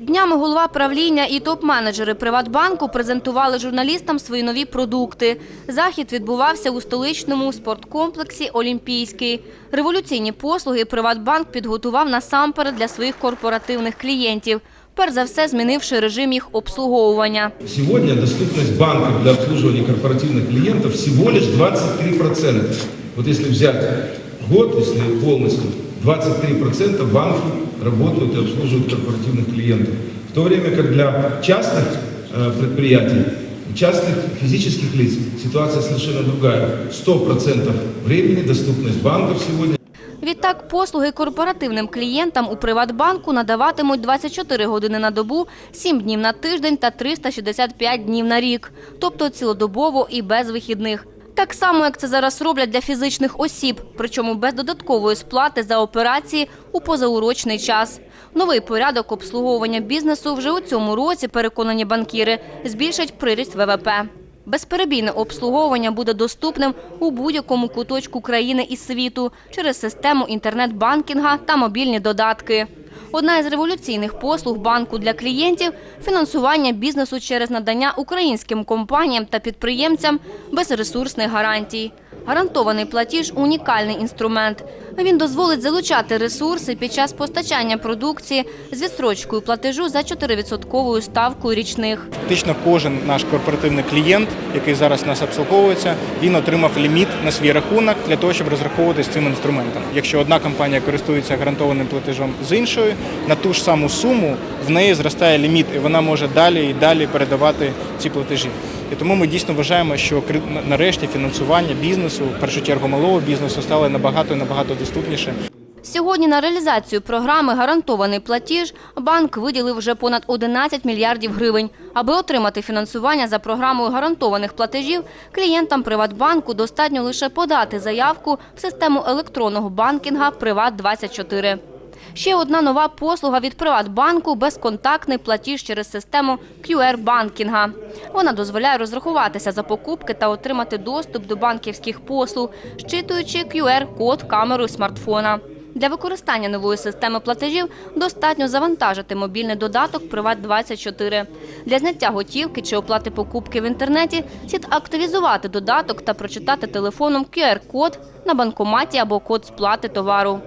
Днями голова правління і топ-менеджери Приватбанку презентували журналістам свої нові продукти. Захід відбувався у столичному спорткомплексі Олімпійський. Революційні послуги Приватбанк підготував насамперед для своїх корпоративних клієнтів. Перш за все, змінивши режим їх обслуговування. Сегодня доступность банков для обслуживания корпоративных клиентов всего лишь 23%. Вот если взять год, если полностью, 23% банки работают и обслуживают корпоративных клиентов. В то время как для частных э, предприятий, частных физических лиц ситуация совершенно другая. 100% времени доступность банков сегодня Відтак, послуги корпоративним клієнтам у Приватбанку надаватимуть 24 години на добу, 7 днів на тиждень та 365 днів на рік, тобто цілодобово і без вихідних. Так само, як це зараз роблять для фізичних осіб, причому без додаткової сплати за операції у позаурочний час. Новий порядок обслуговування бізнесу вже у цьому році, переконані банкіри, збільшить приріст ВВП. Безперебійне обслуговування буде доступним у будь-якому куточку країни і світу через систему інтернет-банкінга та мобільні додатки. Одна із революційних послуг банку для клієнтів – фінансування бізнесу через надання українським компаніям та підприємцям безресурсних гарантій. Гарантований платіж – унікальний інструмент. Він дозволить залучати ресурси під час постачання продукції з відстрочкою платежу за 4% ставкою річних. Фактично кожен наш корпоративний клієнт, який зараз нас обслуговується, він отримав ліміт на свій рахунок для того, щоб розраховуватися цим інструментом. Якщо одна компанія користується гарантованим платежом з іншою, на ту ж саму суму в неї зростає ліміт, і вона може далі і далі передавати ці платежі. І тому ми дійсно вважаємо, що нарешті фінансування бізнесу, в першу чергу малого бізнесу, стало набагато набагато доступніше. Сьогодні на реалізацію програми «Гарантований платіж» банк виділив вже понад 11 мільярдів гривень. Аби отримати фінансування за програмою гарантованих платежів, клієнтам Приватбанку достатньо лише подати заявку в систему електронного банкінга «Приват24». Ще одна нова послуга від Приватбанку – безконтактний платіж через систему QR-банкінга. Вона дозволяє розрахуватися за покупки та отримати доступ до банківських послуг, щитуючи QR-код камерою смартфона. Для використання нової системи платежів достатньо завантажити мобільний додаток «Приват24». Для зняття готівки чи оплати покупки в інтернеті слід активізувати додаток та прочитати телефоном QR-код на банкоматі або код сплати товару.